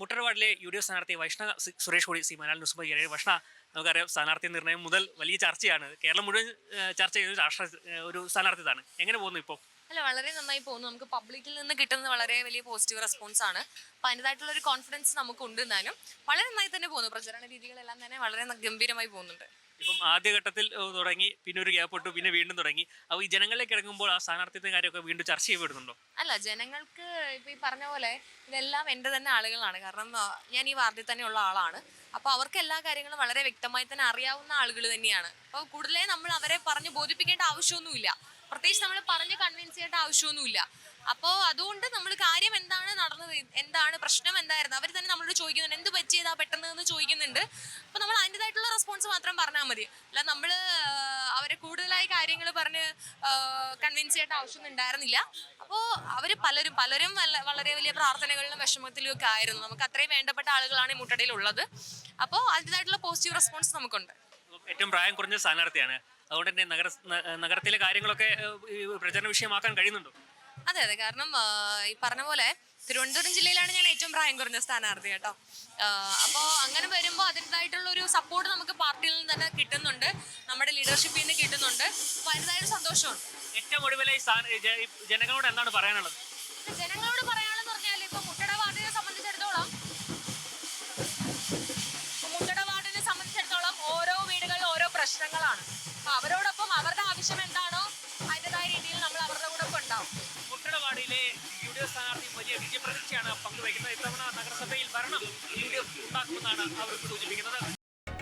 മുട്ടർവാഡിലെ U D F സ്ഥാനാർത്ഥി വൈഷ്ണ സുരേഷ് കൂടി C Malayalam news ഏഴ് വൈഷ്ണ നമുക്കറിയാം സ്ഥാനാർത്ഥി നിർണയം മുതൽ വലിയ ചർച്ചയാണ്. കേരളം മുഴുവൻ ചർച്ച ചെയ്ത രാഷ്ട്ര ഒരു സ്ഥാനാർത്ഥിതാണ്. എങ്ങനെ പോകുന്നു ഇപ്പോൾ അല്ല വളരെ നന്നായി പോകുന്നു. നമുക്ക് പബ്ലിക്കിൽ നിന്ന് കിട്ടുന്ന വളരെ വലിയ പോസിറ്റീവ് റെസ്പോൺസ് ആണ്. അപ്പം അതിന്റെതായിട്ടുള്ള ഒരു കോൺഫിഡൻസ് നമുക്ക് ഉണ്ട് എന്നാലും വളരെ നന്നായി തന്നെ പോകുന്നു. പ്രചരണ രീതികളെല്ലാം തന്നെ വളരെ ഗംഭീരമായി പോകുന്നുണ്ട്. ഇപ്പം ആദ്യഘട്ടത്തിൽ തുടങ്ങി പിന്നെ ഒരു ഗ്യാപ്പ് ഇട്ടു പിന്നെ വീണ്ടും തുടങ്ങി. അപ്പോൾ ഈ ജനങ്ങളിലേക്ക് ഇറങ്ങുമ്പോൾ ആ സ്ഥാനാർത്ഥിത്തിന്റെ കാര്യമൊക്കെ വീണ്ടും ചർച്ച ചെയ്യപ്പെടുന്നുണ്ടോ? അല്ല ജനങ്ങൾക്ക് ഇപ്പൊ ഈ പറഞ്ഞ പോലെ ഇതെല്ലാം എന്റെ തന്നെ ആളുകളാണ്. കാരണം ഞാൻ ഈ വാർഡിൽ ഉള്ള ആളാണ്. അപ്പോൾ അവർക്ക് എല്ലാ കാര്യങ്ങളും വളരെ വ്യക്തമായി തന്നെ അറിയാവുന്ന ആളുകൾ തന്നെയാണ്. അപ്പോൾ കൂടുതലേ നമ്മൾ അവരെ പറഞ്ഞ് ബോധിപ്പിക്കേണ്ട ആവശ്യമൊന്നുമില്ല. പ്രത്യേകിച്ച് നമ്മൾ പറഞ്ഞ് കൺവിൻസ് ചെയ്യേണ്ട ആവശ്യമൊന്നുമില്ല. അപ്പോൾ അതുകൊണ്ട് നമ്മൾ കാര്യം എന്താണ് നടന്നത്? എന്താണ് പ്രശ്നം? എന്തായിരുന്നു? അവർ തന്നെ നമ്മളോട് ചോദിക്കുന്നുണ്ട്. എന്ത് പറ്റിയതാ പെട്ടെന്ന് എന്ന് ചോദിക്കുന്നുണ്ട്. അപ്പോൾ നമ്മൾ അതിന്റെതായിട്ടുള്ള റെസ്പോൺസ് മാത്രം പറഞ്ഞാൽ മതി. അല്ല നമ്മൾ അവരെ കൂടുതലായി കാര്യങ്ങൾ പറഞ്ഞ് കൺവിൻസ് ചെയ്യേണ്ട ആവശ്യമൊന്നും ഉണ്ടായിരുന്നില്ല. അപ്പോൾ അവർ പലരും പലരും വളരെ വലിയ പ്രാർത്ഥനകളിലും വിഷമത്തിലും ഒക്കെ ആയിരുന്നു. നമുക്ക് അത്രയും വേണ്ടപ്പെട്ട ആളുകളാണ് ഈ മുട്ടടയിൽ ഉള്ളത്. അപ്പോൾ അതിന്റെതായിട്ടുള്ള പോസിറ്റീവ് റെസ്പോൺസ് നമുക്കുണ്ട്. ഏറ്റവും പ്രായം കുറഞ്ഞ സ്ഥാനാർത്ഥിയാണ്. അതുകൊണ്ട് തന്നെ നഗര നഗരത്തിലെ കാര്യങ്ങളൊക്കെ പ്രചരണ വിഷയമാക്കാൻ കഴിയുന്നുണ്ടോ? അതെ അതെ. കാരണം ഈ പറഞ്ഞ പോലെ തിരുവനന്തപുരം ജില്ലയിലാണ് ഞാൻ ഏറ്റവും പ്രായം കുറഞ്ഞ സ്ഥാനാർത്ഥി കേട്ടോ. അപ്പോൾ അങ്ങനെ വരുമ്പോൾ അതിന്റെതായിട്ടുള്ള സപ്പോർട്ട് നമുക്ക് പാർട്ടിയിൽ നിന്ന് തന്നെ കിട്ടുന്നുണ്ട്. നമ്മുടെ ലീഡർഷിപ്പിൽ നിന്ന് കിട്ടുന്നുണ്ട്. വലുതായിട്ട് സന്തോഷമുണ്ട്. ഏറ്റവും ഈ ജനങ്ങളോട് എന്താണ് പറയാനുള്ളത്? ജനങ്ങളോട് പറയാനെന്ന് പറഞ്ഞാൽ ഇപ്പൊ മുട്ടട വാർഡിനെ സംബന്ധിച്ചിടത്തോളം മുട്ടട വാർഡിനെ സംബന്ധിച്ചിടത്തോളം ഓരോ വീടുകളിൽ ഓരോ പ്രശ്നങ്ങളാണ്. അപ്പൊ അവരോടൊപ്പം അവരുടെ ആവശ്യം എന്താണോ അതിന്റെതായ രീതിയിൽ നമ്മൾ അവരുടെ കൂടെ ഉണ്ടാവും. മുട്ടടവാടിയിലെ യു ഡി എഫ് സ്ഥാനാർത്ഥി വലിയ വിജയപ്രതീക്ഷയാണ് പങ്കുവയ്ക്കുന്നത്. ഇത്തവണ നഗരസഭയിൽ ഭരണം യു ഡി എഫ് ഉണ്ടാക്കുമെന്നാണ് അവർ സൂചിപ്പിക്കുന്നത്.